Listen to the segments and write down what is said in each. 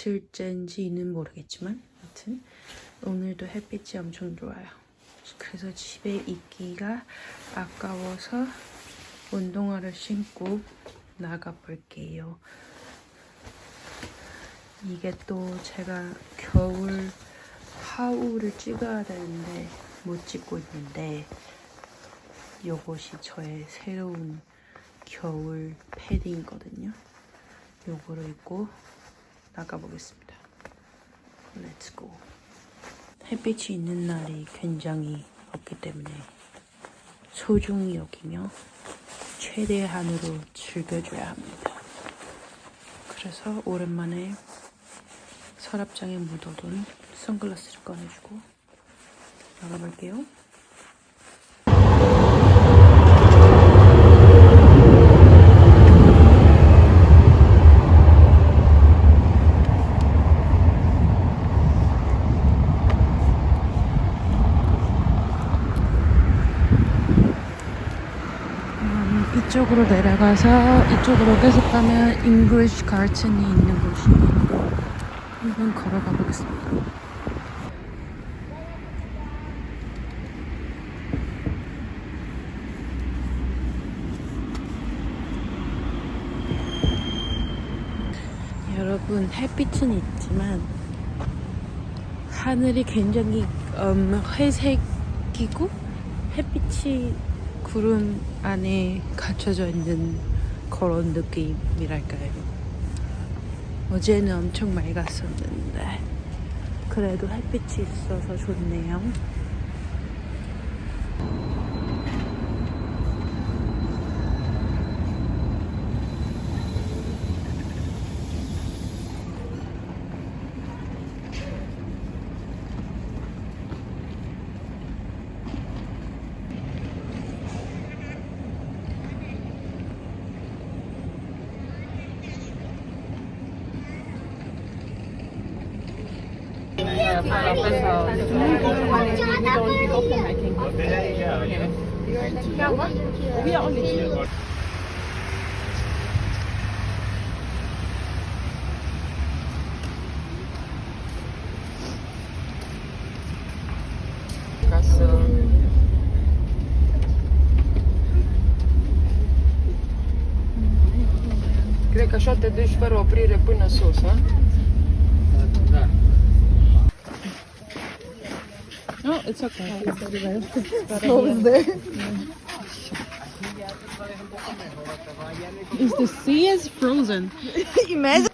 며칠째인지는 모르겠지만 아무튼 오늘도 햇빛이 엄청 좋아요. 그래서 집에 있기가 아까워서 운동화를 신고 나가 볼게요. 이게 또 제가 겨울 하울을 찍어야 되는데 못 찍고 있는데 요것이 저의 새로운 겨울 패딩이거든요. 요거를 입고 나가보겠습니다. 렛츠고. 햇빛이 있는 날이 굉장히 없기 때문에 소중히 여기며 최대한으로 즐겨줘야 합니다. 그래서 오랜만에 서랍장에 묻어둔 선글라스를 꺼내주고 나가볼게요. 음, 이쪽으로 내려가서 이쪽으로 계속 가면 잉글리시 가르천이 있는 곳이에요. 한번 걸어가 보겠습니다. 여러분 햇빛은 있지만 하늘이 굉장히 음, 회색이고 햇빛이 구름 안에 갇혀져 있는 그런 느낌이랄까요. 어제는 엄청 맑았었는데 그래도 햇빛이 있어서 좋네요. the office house. open, I think. Yeah, what? We are only. ca să Cred că așa te duci fără oprire până sus, a? No, it's okay. Is the sea is frozen? I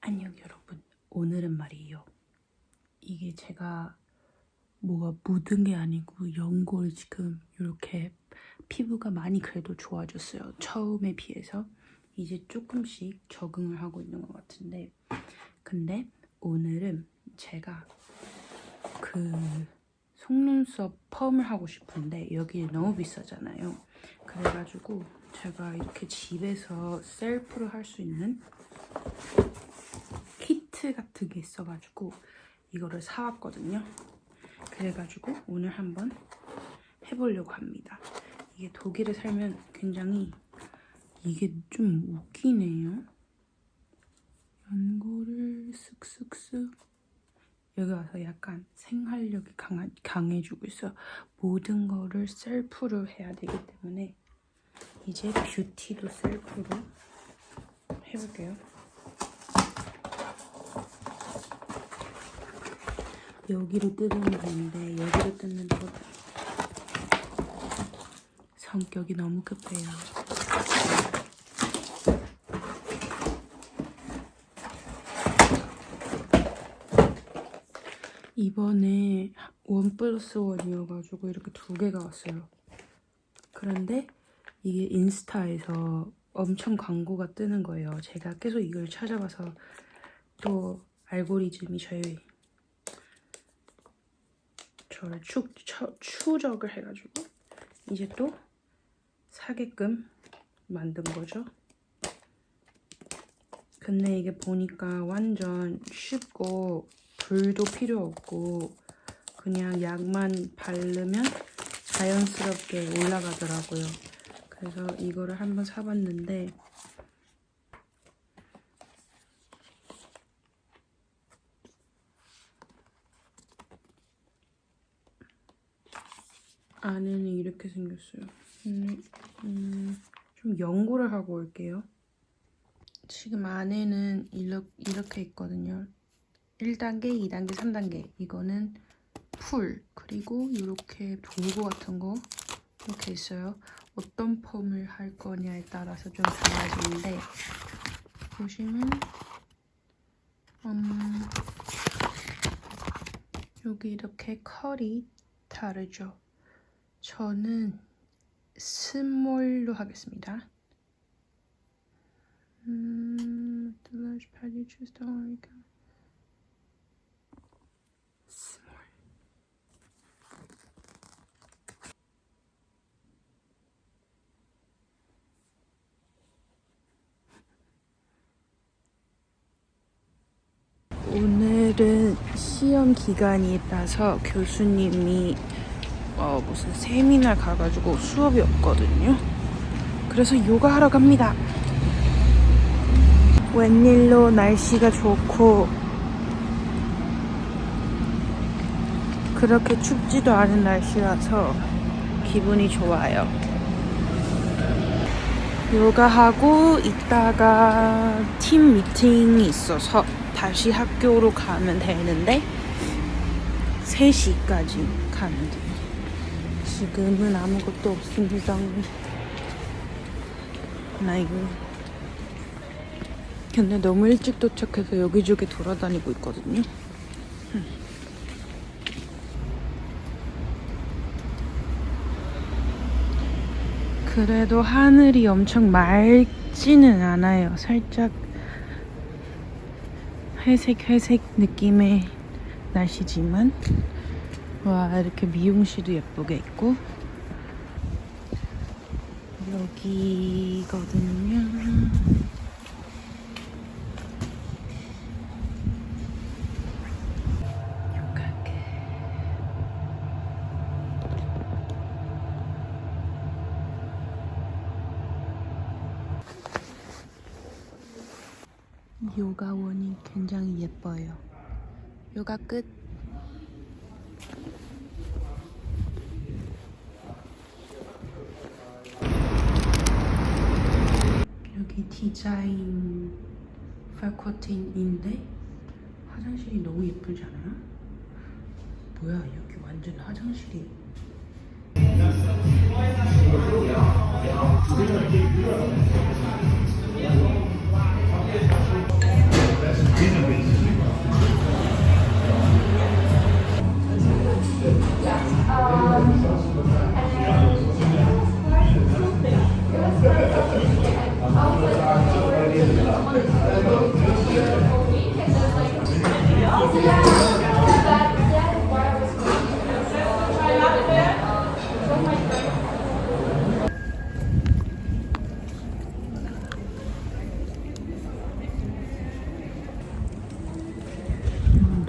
안녕 여러분. 오늘은 말이에요. 이게 제가 뭐가 묻은 게 아니고 연골 지금 이렇게 피부가 많이 그래도 좋아졌어요. 처음에 비해서 이제 조금씩 적응을 하고 있는 것 같은데 근데 오늘은 제가 그 속눈썹 펌을 하고 싶은데 여기 너무 비싸잖아요. 그래가지고 제가 이렇게 집에서 셀프로 할 수 있는 키트 같은 게 있어가지고 이거를 사왔거든요. 그래가지고 오늘 한번 해보려고 합니다. 이게 독일에 살면 굉장히 이게 좀 웃기네요. 연고를 쓱쓱쓱 여기 와서 약간 생활력이 강하, 강해지고 있어. 모든 거를 셀프로 해야 되기 때문에 이제 뷰티도 셀프로 해볼게요. 여기로 뜯으면 되는데 여기로 뜯는 것 성격이 너무 급해요. 이번에 원 플러스 원이어가지고 이렇게 두 개가 왔어요. 그런데 이게 인스타에서 엄청 광고가 뜨는 거예요. 제가 계속 이걸 찾아봐서 또 알고리즘이 저희 저를 추, 추, 추적을 해가지고 이제 또 사게끔 만든 거죠. 근데 이게 보니까 완전 쉽고 불도 필요 없고 그냥 약만 바르면 자연스럽게 올라가더라고요. 그래서 이거를 한번 사봤는데 안에는 이렇게 생겼어요. 음, 음, 좀 연구를 하고 올게요. 지금 안에는 이렇게, 이렇게 있거든요. 1단계, 2단계, 3단계. 이거는 풀, 그리고 이렇게 돌고 같은 거 이렇게 있어요. 어떤 펌을 할 거냐에 따라서 좀 달라지는데 보시면 음, 여기 이렇게 컬이 다르죠. 저는 스몰로 하겠습니다. 음, 오늘은 시험 기간이라서 교수님이 어, 무슨 세미나 가가지고 수업이 없거든요. 그래서 요가 하러 갑니다. 웬일로 날씨가 좋고 그렇게 춥지도 않은 날씨라서 기분이 좋아요. 요가하고 이따가 팀 미팅이 있어서 다시 학교로 가면 되는데 3시까지 가면 돼요. 지금은 아무것도 없습니다. 나 이거 근데 너무 일찍 도착해서 여기저기 돌아다니고 있거든요. 음. 그래도 하늘이 엄청 맑지는 않아요. 살짝 회색 회색 느낌의 날씨지만 와 이렇게 미용실도 예쁘게 있고 여기거든요. 요가원 이 굉장히 예뻐요. 요가 끝. 여기 디자인 팔코틴인데 화장실이 너무 예쁘지 않아요? 뭐야 여기 완전 화장실이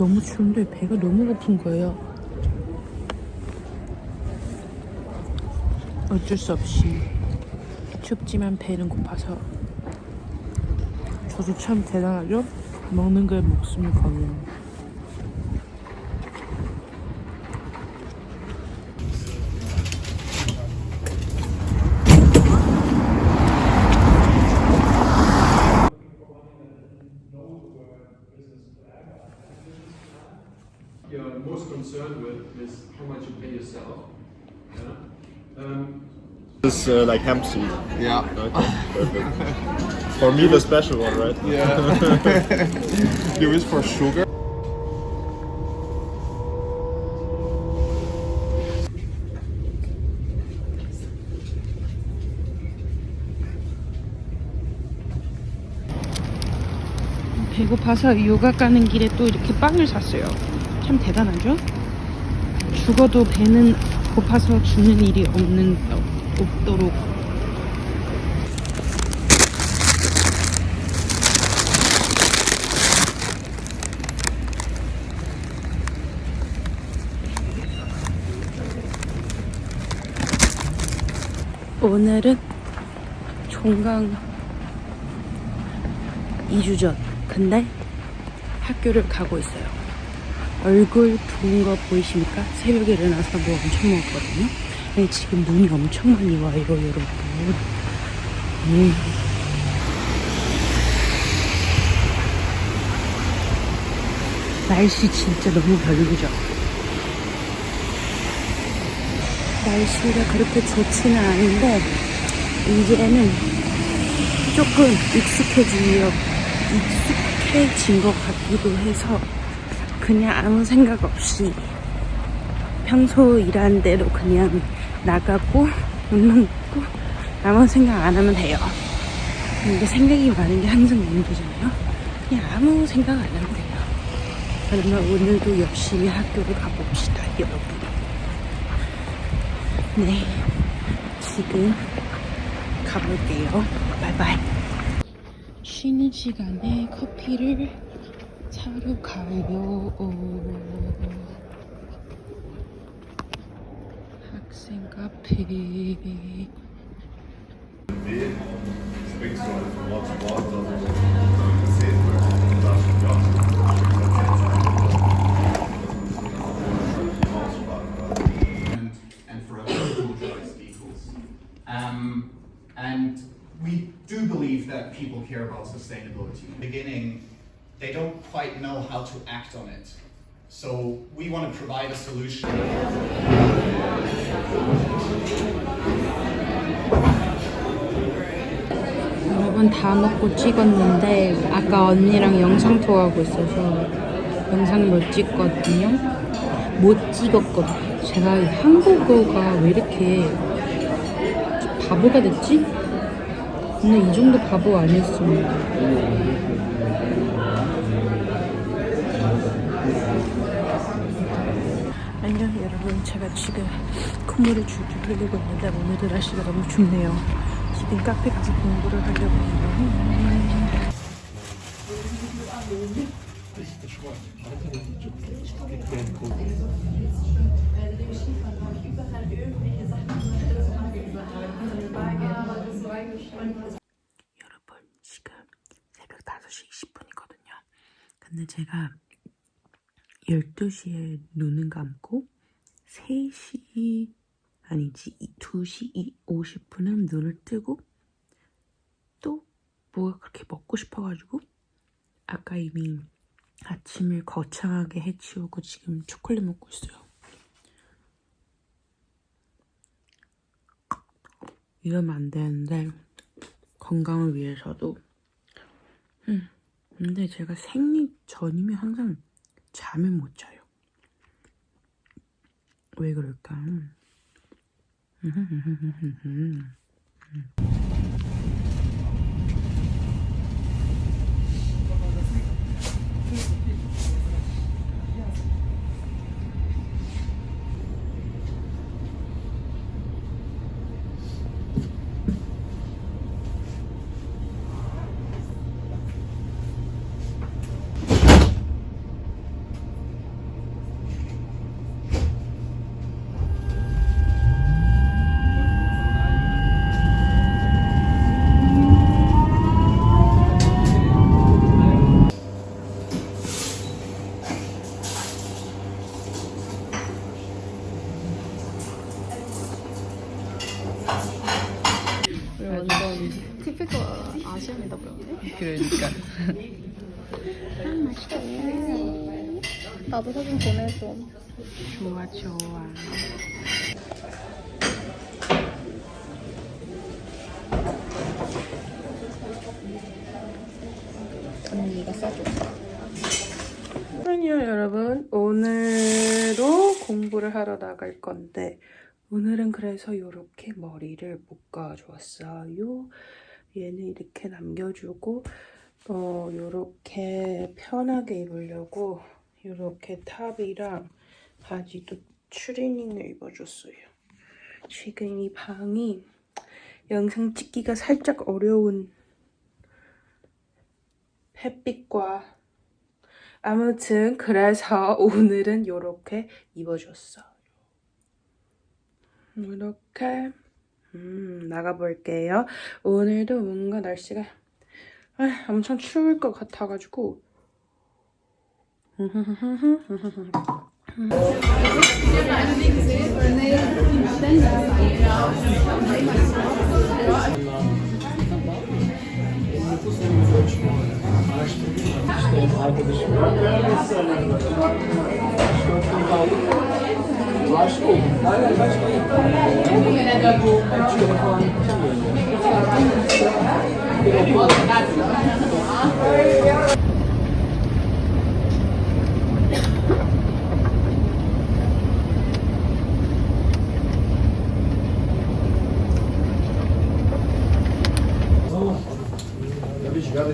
너무 추운데 배가 너무 고픈 거예요. 어쩔 수 없이 춥지만 배는 고파서 저도 참 대단하죠? 먹는 거에 목숨을 거는 you're most concerned with is how much you pay yourself. Yeah. Um, This is uh, like hemp seed. Yeah. Okay, perfect. For me, the special one, right? Yeah. you for sugar? 배고파서 요가 가는 길에 또 이렇게 빵을 샀어요. 참 대단하죠? 죽어도 배는 고파서 죽는 일이 없는 어, 없도록 오늘은 종강 2주 전. 근데 학교를 가고 있어요. 얼굴 부은 거 보이십니까? 새벽에 일어나서 뭐 엄청 먹었거든요. 근데 지금 눈이 엄청 많이 와요, 여러분. 음. 날씨 진짜 너무 별로죠? 날씨가 그렇게 좋지는 않은데, 이제는 조금 익숙해지려, 익숙해진 것 같기도 해서, 그냥 아무 생각 없이 평소 일하는 대로 그냥 나가고 못 먹고 아무 생각 안 하면 돼요. 근데 생각이 많은 게 항상 문제잖아요. 그냥 아무 생각 안 하면 돼요. 그러면 오늘도 열심히 학교를 가봅시다, 여러분. 네, 지금 가볼게요. 바이바이. 쉬는 시간에 커피를 사러 가요. 학생 카페. Um, we do believe that people care about sustainability. In the beginning, they don't quite know how to act on it. So we want to provide a solution. 여러분 다 먹고 찍었는데 아까 언니랑 영상 통화하고 있어서 영상 못 찍거든요. 못 찍었거든요. 제가 한국어가 왜 이렇게 바보가 됐지? 근데 이 정도 바보 아니었습니다. 안녕 여러분. 제가 지금 콧물을 줄줄 흘리고 있는데 오늘도 날씨가 너무 춥네요. 지금 카페 가서 공부를 하려고 해요 여러분 지금 새벽 5시 20분이거든요 근데 제가 12시에 눈을 감고 3시 아니지 2시 50분에 눈을 뜨고 또 뭐가 그렇게 먹고 싶어가지고 아까 이미 아침을 거창하게 해치우고 지금 초콜릿 먹고 있어요. 이러면 안 되는데 건강을 위해서도 음, 근데 제가 생리 전이면 항상 잠을 못 자요. 왜 그럴까? 완 전 티피컬 아시안이다 보였네. 그러니까. 나도 사진 보내줘. 좋아 좋아. 언니가 써줬어. 안녕 여러분. 오늘도 공부를 하러 나갈 건데 오늘은 그래서 이렇게 머리를 묶어 주었어요. 얘는 이렇게 남겨주고 어, 요렇게 편하게 입으려고 요렇게 탑이랑 바지도 추리닝을 입어줬어요. 지금 이 방이 영상 찍기가 살짝 어려운 햇빛과 아무튼 그래서 오늘은 요렇게 입어줬어. 이렇게 음, 나가볼게요. 오늘도 뭔가 날씨가 아, 엄청 추울 것 같아가지고 sigara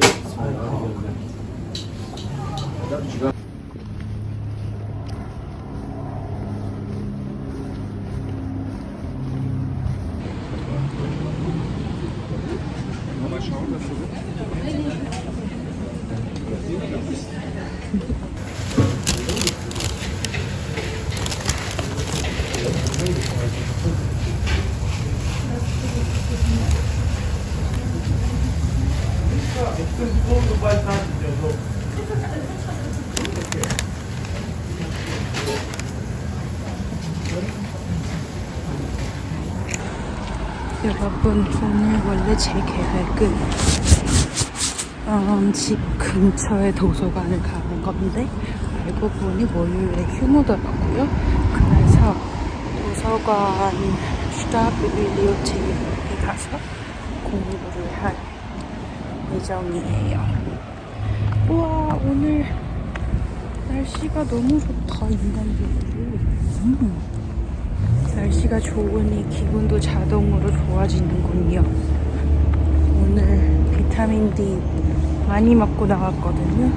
여러분 오늘 원래 제 계획은 음, 집 근처에 도서관을 가는 건데 알고 보니 월요일에 휴무더라고요. 그래서 도서관 슈타비빌리오체에 가서 공부를 할 예정이에요. 우와 오늘 날씨가 너무 좋다 인간적으로. 음. 날씨가 좋으니 기분도 자동으로 좋아지는군요. 오늘 비타민 D 많이 먹고 나왔거든요.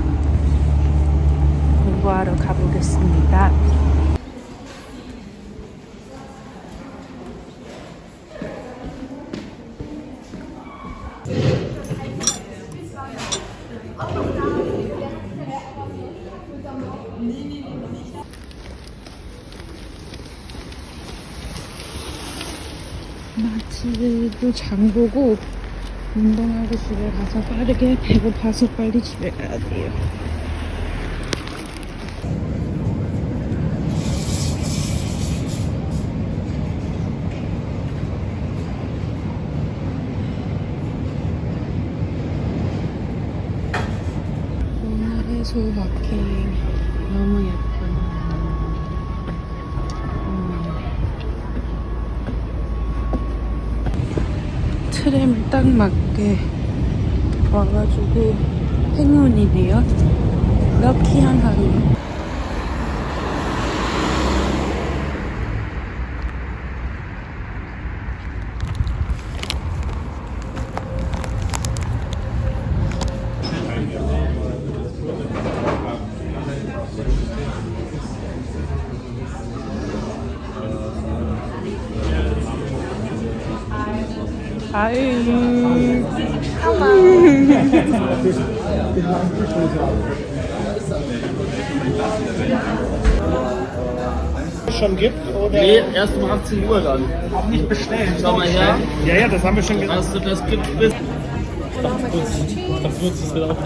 공부하러 가보겠습니다. 마치도 장 보고 운동하고 집에 가서 빠르게 배고파서 빨리 집에 가야 돼요. 오늘의 소박행 너무 예쁜. 음. 트램을 딱 맞게 와가지고 행운이네요. 럭키한 하루. 아유. Schon gibt? Oder? Nee, erst um 18 Uhr dann. Auch nicht bestellen. Schau mal her. Ja, ja, das haben wir schon gesagt. Also das gibt bis. Ich dachte, das wird auch